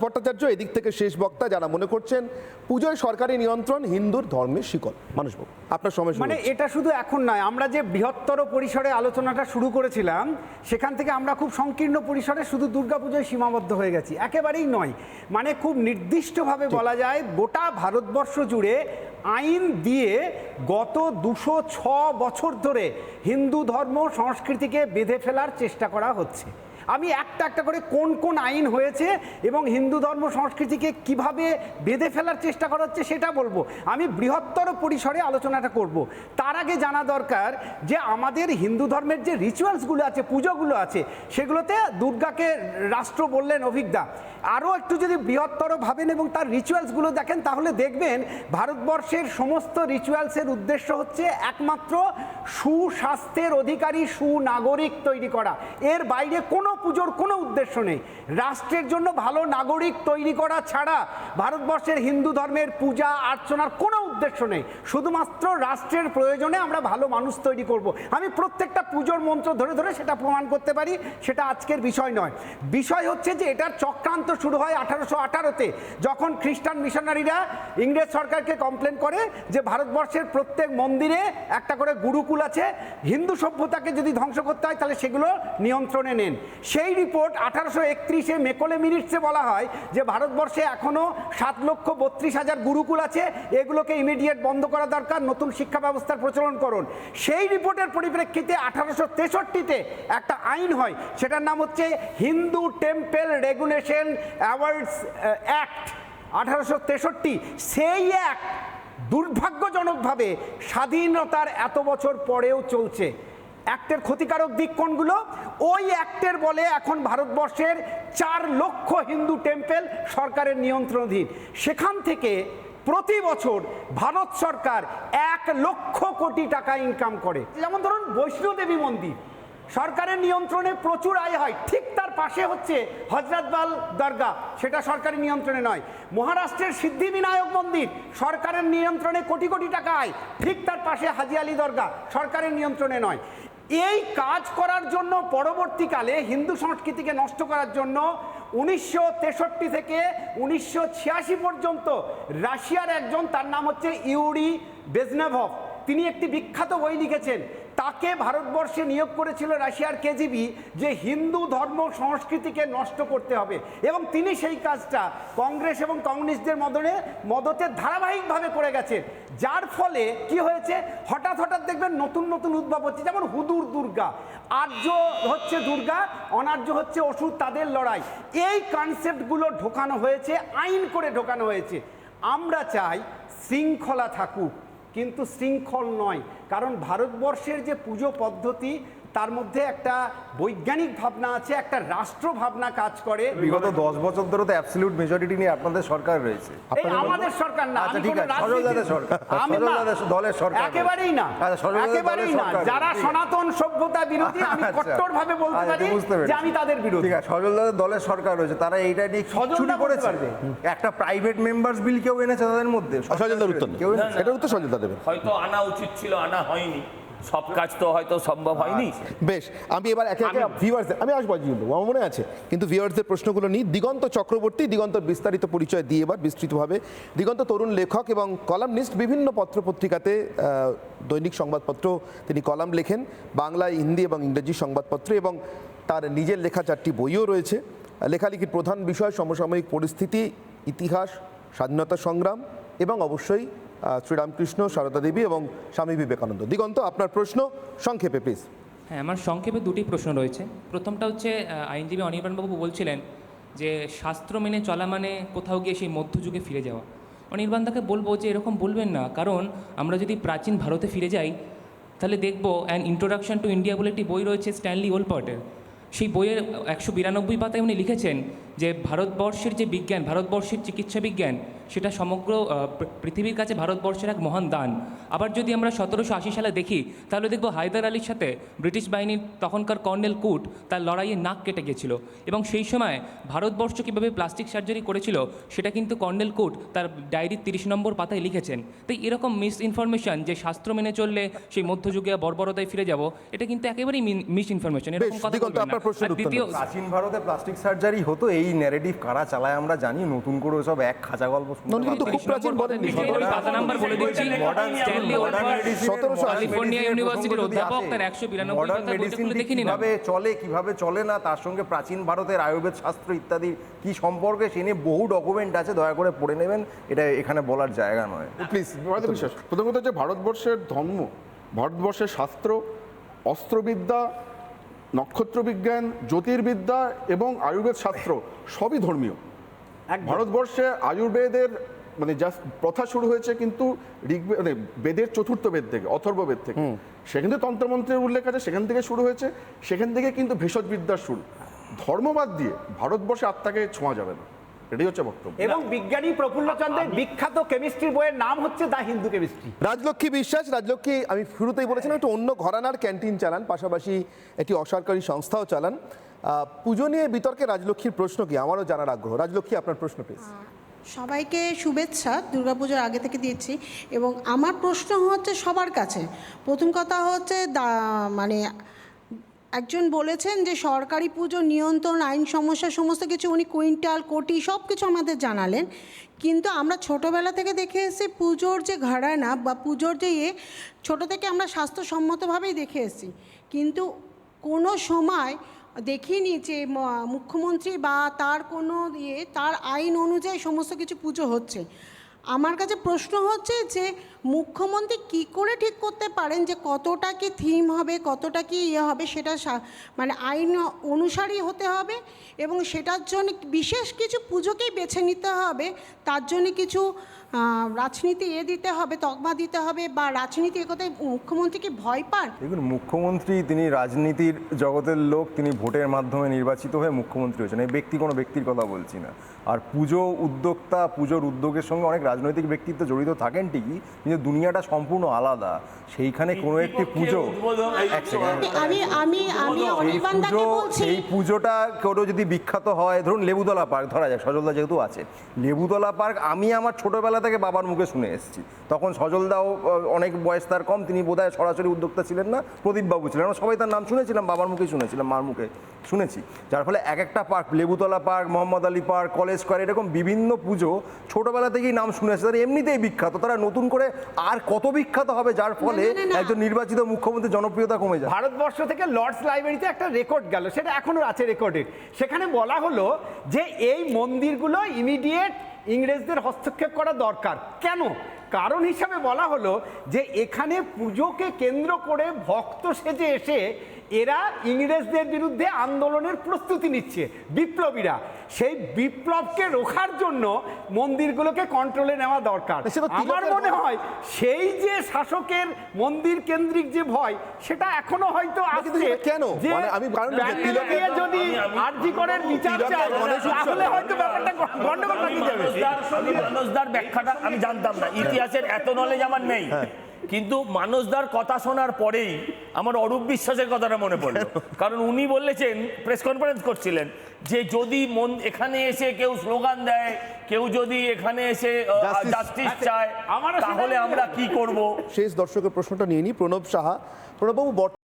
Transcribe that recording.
ভট্টাচার্য এদিক থেকে শেষ বক্তা যারা মনে করছেন পুজোয় সরকারি নিয়ন্ত্রণ হিন্দুর ধর্মের শিকল। মানুষ আপনার সময় মানে এটা শুধু এখন নয় আমরা যে বৃহত্তর পরিসরে আলোচনাটা শুরু করেছিলাম সেখান থেকে আমরা খুব সংকীর্ণ পরিসরে শুধু দুর্গাপুজোয় সীমাবদ্ধ হয়ে গেছি। একেবারেই নয় মানে খুব নির্দিষ্টভাবে বলা যায় গোটা ভারতবর্ষ জুড়ে আইন দিয়ে গত দুশো ছ বছর ধরে হিন্দু ধর্ম সংস্কৃতিকে বেঁধে ফেলার চেষ্টা করা হচ্ছে। আমি একটা একটা করে কোন কোন আইন হয়েছে এবং হিন্দু ধর্ম সংস্কৃতিকে কীভাবে বেঁধে ফেলার চেষ্টা করা হচ্ছে সেটা বলব। আমি বৃহত্তর পরিসরে আলোচনাটা করব। তার আগে জানা দরকার যে আমাদের হিন্দু ধর্মের যে রিচুয়ালসগুলো আছে, পুজোগুলো আছে, সেগুলোতে দুর্গাকে রাষ্ট্র বললেন অভিজ্ঞা আরও একটু যদি বৃহত্তর ভাবেন এবং তার রিচুয়ালসগুলো দেখেন, তাহলে দেখবেন ভারতবর্ষের সমস্ত রিচুয়ালসের উদ্দেশ্য হচ্ছে একমাত্র সুস্বাস্থ্যের অধিকারী, সুনাগরিক তৈরি করা। এর বাইরে কোনো পুজোর কোনো উদ্দেশ্য নেই। রাষ্ট্রের জন্য ভালো নাগরিক তৈরি করা ছাড়া ভারতবর্ষের হিন্দু ধর্মের পূজা অর্চনার কোনো উদ্দেশ্য নেই। শুধুমাত্র রাষ্ট্রের প্রয়োজনে আমরা ভালো মানুষ তৈরি করব। আমি প্রত্যেকটা পুজোর মন্ত্র ধরে ধরে সেটা প্রমাণ করতে পারি, সেটা আজকের বিষয় নয়। বিষয় হচ্ছে যে এটার চক্রান্ত শুরু হয় আঠারোশো আঠারোতে, যখন খ্রিস্টান মিশনারিরা ইংরেজ সরকারকে কমপ্লেন করে যে ভারতবর্ষের প্রত্যেক মন্দিরে একটা করে গুরুকুল আছে, হিন্দু সভ্যতাকে যদি ধ্বংস করতে হয় তাহলে সেগুলো নিয়ন্ত্রণে নেন। সেই রিপোর্ট আঠারোশো একত্রিশে মেকলে মিনিটসে বলা হয় যে ভারতবর্ষে এখনও সাত লক্ষ বত্রিশ হাজার গুরুকুল আছে। এগুলোকে ইমিডিয়েট বন্ধ করা দরকার, নতুন শিক্ষা ব্যবস্থার প্রচলন করুন। সেই রিপোর্টের পরিপ্রেক্ষিতে আঠারোশো তেষট্টিতে একটা আইন হয়, সেটার নাম হচ্ছে Hindu temple regulation awards act আঠারোশো তেষট্টি। সেই অ্যাক্ট দুর্ভাগ্যজনকভাবে স্বাধীনতার এত বছর পরেও চলছে। অ্যাক্টের ক্ষতিকারক দিক কোনগুলো? ওই অ্যাক্টের বলে এখন ভারতবর্ষের চার লক্ষ হিন্দু টেম্পেল সরকারের নিয়ন্ত্রণাধীন। সেখান থেকে প্রতি বছর ভারত সরকার এক লক্ষ কোটি টাকা ইনকাম করে। যেমন ধরুন বৈষ্ণোদেবী মন্দির। সরকারের নিয়ন্ত্রণে প্রচুর আয় হয়। ঠিক তার পাশে হচ্ছে হজরতবাল দরগা। সেটা সরকারি নিয়ন্ত্রণে নয়। মহারাষ্ট্রের সিদ্ধিবিনায়ক মন্দির, সরকারের নিয়ন্ত্রণে কোটি কোটি টাকা আয়। ঠিক তার পাশে হাজি আলী দরগা, সরকারের নিয়ন্ত্রণে নয়। এই কাজ করার জন্য পরবর্তীকালে হিন্দু সংস্কৃতিকে নষ্ট করার জন্য উনিশশো তেষট্টি থেকে উনিশশো ছিয়াশি পর্যন্ত রাশিয়ার একজন, তার নাম হচ্ছে ইউরি বেজনেভভ। তিনি একটি বিখ্যাত বই লিখেছেন। তাকে ভারতবর্ষে নিয়োগ করেছিল রাশিয়ার কেজিবি যে হিন্দু ধর্ম সংস্কৃতিকে নষ্ট করতে হবে। এবং তিনি সেই কাজটা কংগ্রেস এবং কমিউনিস্টদের মদনে, মদতে ধারাবাহিকভাবে করে গেছেন। যার ফলে কি হয়েছে? হঠাৎ হঠাৎ দেখবেন নতুন নতুন উদ্ভব হচ্ছে। যেমন হুদুর দুর্গা, আর্য হচ্ছে দুর্গা, অনার্য হচ্ছে অসুর, তাদের লড়াই। এই কনসেপ্টগুলো ঢোকানো হয়েছে, আইন করে ঢোকানো হয়েছে। আমরা চাই শৃঙ্খলা থাকুক। কিন্তু শৃঙ্খল নয়। কারণ ভারতবর্ষের যে পুজো পদ্ধতি তার মধ্যে একটা বৈজ্ঞানিক ভাবনা আছে একটা রাষ্ট্র ভাবনা কাজ করে। বিগত দশ বছর ধরে তো অ্যাবসলিউট মেজরিটি নিয়ে আপনাদের সরকার রয়েছে। আমাদের সরকার না আচ্ছা, আমি ঠিক কোনো আছে, সজল দাদের সরকার। আমি সজল দাদের দলের সরকার। একেবারেই না আচ্ছা, একেবারেই না। যারা সনাতন সভ্যতা বিরোধী আমি আচ্ছা। কট্টর ভাবে বলতে আচ্ছা, পারি বুঝতে যে আমি তাদের বিরোধী। ঠিক আছে সজল দাদের দলের সরকার রয়েছে তারা এইটা নিয়ে সজল বলতে করেছে। পারবে। একটা প্রাইভেট মেম্বার্স বিল কেউ এনেছে তাদের মধ্যে? সজলদার উত্তর কেউ এনেছে? এটার উত্তর সজলদা দেবেন হয়তো আনা উচিত ছিল আনা হয়নি। সব কাজ তো হয়তো সম্ভব হয়নি। বেশ আমি এবার একে একে ভিউয়ার্সদের আমি আসব কিন্তু আমার মনে আছে। কিন্তু ভিউয়ার্সদের প্রশ্নগুলো নিই। দিগন্ত চক্রবর্তী দিগন্ত বিস্তারিত পরিচয় দিয়ে এবার বিস্তৃতভাবে। দিগন্ত তরুণ লেখক এবং কলামনিস্ট বিভিন্ন পত্রপত্রিকাতে দৈনিক সংবাদপত্র তিনি কলাম লেখেন বাংলা হিন্দি এবং ইংরেজি সংবাদপত্র এবং তার নিজের লেখা চারটি বইও রয়েছে। লেখালেখির প্রধান বিষয় সমসাময়িক পরিস্থিতি ইতিহাস স্বাধীনতা সংগ্রাম এবং অবশ্যই শ্রীরামকৃষ্ণ, সারদা দেবী এবং স্বামী বিবেকানন্দ। দিগন্ত, আপনার প্রশ্ন সংক্ষেপে প্লিজ হ্যাঁ আমার সংক্ষেপে দুটি প্রশ্ন রয়েছে। প্রথমটা হচ্ছে আইনজীবী অনির্বাণবাবু বলছিলেন যে, শাস্ত্র মেনে চলা মানে কোথাও গিয়ে সেই মধ্যযুগে ফিরে যাওয়া। অনির্বাণদাকে বলব যে, এরকম বলবেন না। কারণ, আমরা যদি প্রাচীন ভারতে ফিরে যাই, তাহলে দেখব অ্যান ইন্ট্রোডাকশন টু ইন্ডিয়া বলে একটি বই রয়েছে স্ট্যানলি ওলপার্টের সেই বইয়ের একশো বিরানব্বই পাতায় উনি লিখেছেন যে, ভারতবর্ষের যে বিজ্ঞান, ভারতবর্ষের চিকিৎসা বিজ্ঞান সেটা সমগ্র পৃথিবীর কাছে ভারতবর্ষের এক মহান দান। আবার যদি আমরা সতেরোশো আশি সালে দেখি তাহলে দেখব হায়দার আলীর সাথে ব্রিটিশ বাহিনীর তখনকার কর্নেল কুট তার লড়াইয়ে নাক কেটে গেছিল। এবং সেই সময় ভারতবর্ষ কীভাবে প্লাস্টিক সার্জারি করেছিল সেটা কিন্তু কর্নেল কুট তার ডায়েরির তিরিশ নম্বর পাতায় লিখেছেন। তাই এরকম মিস ইনফরমেশন যে শাস্ত্র মেনে চললে সেই মধ্যযুগে বর্বরতায় ফিরে যাব এটা কিন্তু একেবারেই মিস ইনফরমেশন এরকম কথা বলবেন আপনার প্রশ্নের দ্বিতীয় প্রাচীন ভারতে প্লাস্টিক সার্জারি হতো এই ন্যারেটিভ কারা চালায় আমরা জানি নতুন করে সব এক খাঁচা গল্প শুনতে কিন্তু খুব প্রাচীন বলেননি পাতা নাম্বার বলে দিচ্ছি। স্ট্যানলি modern ওলফার medicine- সতেরোশো আশি ক্যালিফোর্নিয়া ইউনিভার্সিটির অধ্যাপক তার একশো বিরানব্বই modern পাতার বইটা medicine খুলে ঠিক দেখে কীভাবে চলে কীভাবে চলে না তার সঙ্গে প্রাচীন ভারতের আয়ুর্বেদ শাস্ত্র ইত্যাদি কি সম্পর্কে সে নিয়ে বহু ডকুমেন্ট আছে দয়া করে পড়ে নেবেন। এটা এখানে বলার জায়গা নয়। প্লিজ বিশ্বাস প্রথম কথা হচ্ছে ভারতবর্ষের ধর্ম ভারতবর্ষের শাস্ত্র অস্ত্রবিদ্যা নক্ষত্রবিজ্ঞান জ্যোতির্বিদ্যা এবং আয়ুর্বেদ শাস্ত্র সবই ধর্মীয়। ভারতবর্ষে আয়ুর্বেদের মানে জাস্ট প্রথা শুরু হয়েছে কিন্তু ঋগ্বেদ মানে বেদের চতুর্থ বেদ থেকে অথর্ব বেদ থেকে সেখান থেকে তন্ত্রমন্ত্রের উল্লেখ আছে সেখান থেকে শুরু হয়েছে সেখান থেকে কিন্তু ভেষজ বিদ্যার শুরু ধর্মবাদ দিয়ে ভারতবর্ষে আত্মাকে ছোঁয়া যাবে না। এটাই হচ্ছে বক্তব্য। এবং বিজ্ঞানী প্রফুল্লচন্দ্রের বিখ্যাত কেমিস্ট্রি বইয়ের নাম হচ্ছে দ্য হিন্দু কেমিস্ট্রি রাজলক্ষ্মী বিশ্বাস রাজলক্ষ্মী আমি শুরুতেই বলেছিলাম একটু অন্য ঘরানার ক্যান্টিন চালান পাশাপাশি একটি অসরকারি সংস্থাও চালান। পুজো নিয়ে বিতর্কে রাজলক্ষ্মীর প্রশ্ন কি? আমারও জানার আগ্রহ। রাজলক্ষ্মী, আপনার প্রশ্ন প্লিজ সবাইকে শুভেচ্ছা, দুর্গাপুজোর আগে থেকে দিচ্ছি এবং আমার প্রশ্ন হচ্ছে সবার কাছে। প্রথম কথা হচ্ছে মানে একজন বলেছেন যে সরকারি পুজো নিয়ন্ত্রণ আইন সমস্যা সমস্ত কিছু উনি কুইন্টাল, কোটি সব কিছু আমাদের জানালেন। কিন্তু আমরা ছোটোবেলা থেকে দেখে এসেছি পুজোর যে ঘরানা বা পুজোর যে ইয়ে ছোটো থেকে আমরা স্বাস্থ্যসম্মতভাবেই দেখে এসেছি। কিন্তু কোনো সময় দেখিনি যে মুখ্যমন্ত্রী বা তার কোনো ইয়ে তার আইন অনুযায়ী সমস্ত কিছু পুজো হচ্ছে। আমার কাছে প্রশ্ন হচ্ছে যে, মুখ্যমন্ত্রী কি করে ঠিক করতে পারেন যে কতটা কি থিম হবে, কতটা কি ইয়ে হবে, সেটা মানে আইন অনুসারী হতে হবে এবং সেটার জন্য বিশেষ কিছু পুজোকেই বেছে নিতে হবে, তার জন্য কিছু রাজনীতি এ দিতে হবে তকমা দিতে হবে বা রাজনীতি এ কথায় মুখ্যমন্ত্রী কি ভয় পান? দেখুন মুখ্যমন্ত্রী তিনি রাজনীতির জগতের লোক তিনি ভোটের মাধ্যমে নির্বাচিত হয়ে মুখ্যমন্ত্রী হয়েছেন। এই ব্যক্তি কোনো ব্যক্তির কথা বলছি না। আর পুজো উদ্যোক্তা পুজোর উদ্যোগের সঙ্গে অনেক রাজনৈতিক ব্যক্তিত্ব জড়িত থাকেন ঠিকই কিন্তু দুনিয়াটা সম্পূর্ণ আলাদা। সেইখানে কোনো একটি পুজো। আমি আমি আমি বলছি এই পুজোটা কোনো যদি বিখ্যাত হয় ধরুন লেবুতলা পার্ক ধরা যাক সজলদা যেহেতু আছে। লেবুতলা পার্ক আমি আমার ছোটবেলা থেকে বাবার মুখে শুনে এসেছি। তখন সজলদাও অনেক বয়স তার কম তিনি বোধহয় সরাসরি উদ্যোক্তা ছিলেন না প্রদীপবাবু ছিলেন। আমরা সবাই তার নাম শুনেছিলাম বাবার মুখেই শুনেছিলাম মার মুখে শুনেছি। যার ফলে এক একটা park Lebutala park Mohammad Ali park college square এরকম বিভিন্ন পুজো ছোটবেলা থেকেই নাম শুনেছে তারা এমনিতেই বিখ্যাত। তারা নতুন করে আর কত বিখ্যাত হবে যার ফলে। একজন নির্বাচিত মুখ্যমন্ত্রী জনপ্রিয়তা কমে যায়। ভারতবর্ষ থেকে লর্ডস লাইব্রেরিতে একটা রেকর্ড গেল সেটা এখনও আছে রেকর্ডেড। সেখানে বলা হলো যে এই মন্দিরগুলো ইমিডিয়েট ইংরেজদের হস্তক্ষেপ করা দরকার। কেন? কারণ হিসাবে বলা হলো যে, এখানে পুজোকে কেন্দ্র করে ভক্ত সেজে এসে এরা ইংরেজদের বিরুদ্ধে আন্দোলনের প্রস্তুতি নিচ্ছে বিপ্লবীরা সেই বিপ্লবকে রোখার জন্য মন্দিরগুলোকে কন্ট্রোলে নেওয়া দরকার আমার মনে হয় সেই যে শাসকের মন্দির কেন্দ্রিক যে ভয় সেটা এখনও হয়তো আসছে কেন? যে মানে আমি যদি আরজি করের বিচার চায় তাহলে হয়তো ব্যাপারটা গন্ডগোল বাকি যাবে ব্যাখ্যাটা আমি জানতাম না ইতিহাসের এত নলেজ আমার নেই কিন্তু মানসদার কথা শোনার পরেই আমার অরূপ বিশ্বাসের কথাটা মনে পড়ল। কারণ উনি বলেছেন প্রেস কনফারেন্স করছিলেন যে যদি মন এখানে এসে কেউ স্লোগান দেয় কেউ যদি এখানে এসে জাস্টিস চায় আমারও তাহলে আমরা কি করব? শেষ দর্শকের প্রশ্নটা নিয়ে নিই প্রণব সাহা প্রণববাবু